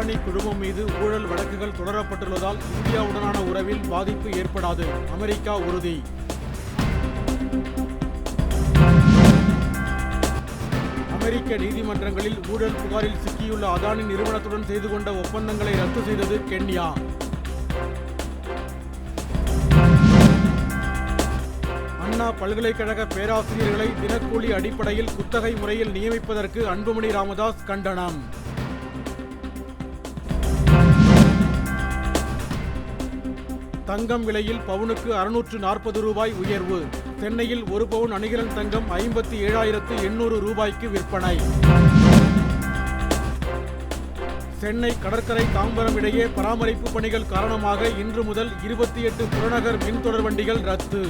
அதானி குழுமம் மீது ஊழல் வழக்குகள் தொடரப்பட்டுள்ளதால் இந்தியாவுடனான உறவில் பாதிப்பு ஏற்படாது. அமெரிக்கா உறுதி. அமெரிக்க நீதிமன்றங்களில் ஊழல் புகாரில் சிக்கியுள்ள அதானி நிறுவனத்துடன் செய்து கொண்ட ஒப்பந்தங்களை ரத்து செய்தது கென்யா. அண்ணா பல்கலைக்கழக பேராசிரியர்களை தினக்கூலி அடிப்படையில் குத்தகை முறையில் நியமிப்பதற்கு அன்புமணி ராமதாஸ் கண்டனம். தங்கம் விலையில் பவுனுக்கு அறுநூற்று நாற்பது ரூபாய் உயர்வு. சென்னையில் ஒரு பவுன் அணிகலன் தங்கம் ஐம்பத்தி ஏழாயிரத்து எண்ணூறு ரூபாய்க்கு விற்பனை. சென்னை கடற்கரை தாம்பரம் இடையே பராமரிப்பு பணிகள் காரணமாக இன்று முதல் இருபத்தி எட்டு புறநகர் மின்தொடர் வண்டிகள் ரத்து.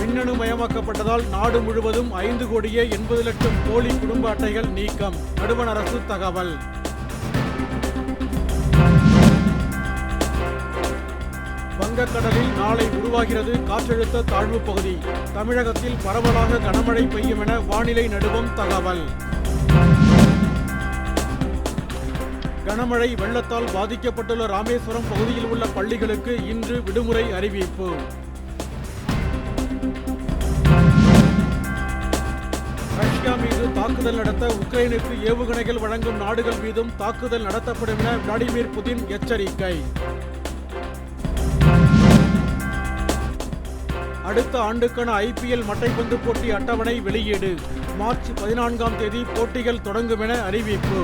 மின்னணு மயமாக்கப்பட்டதால் நாடு முழுவதும் ஐந்து கோடியே எண்பது லட்சம் போலி குடும்ப அட்டைகள் நீக்கம். நடுவண் அரசு தகவல். வங்கக்கடலில் நாளை உருவாகிறது காற்றழுத்த தாழ்வு பகுதி. தமிழகத்தில் பரவலாக கனமழை பெய்யும் என வானிலை நடுவம் தகவல். கனமழை வெள்ளத்தால் பாதிக்கப்பட்டுள்ள ராமேஸ்வரம் பகுதியில் உள்ள பள்ளிகளுக்கு இன்று விடுமுறை அறிவிப்பு. ரஷ்யா மீது தாக்குதல் நடத்த உக்ரைனுக்கு ஏவுகணைகள் வழங்கும் நாடுகள் மீதும் தாக்குதல் நடத்தப்படும் என விளாடிமிர் புதின் எச்சரிக்கை. அடுத்த ஆண்டுக்கான ஐபிஎல் மட்டைப்பந்து போட்டி அட்டவணை வெளியீடு. மார்ச் பதினான்காம் தேதி போட்டிகள் தொடங்கும் என அறிவிப்பு.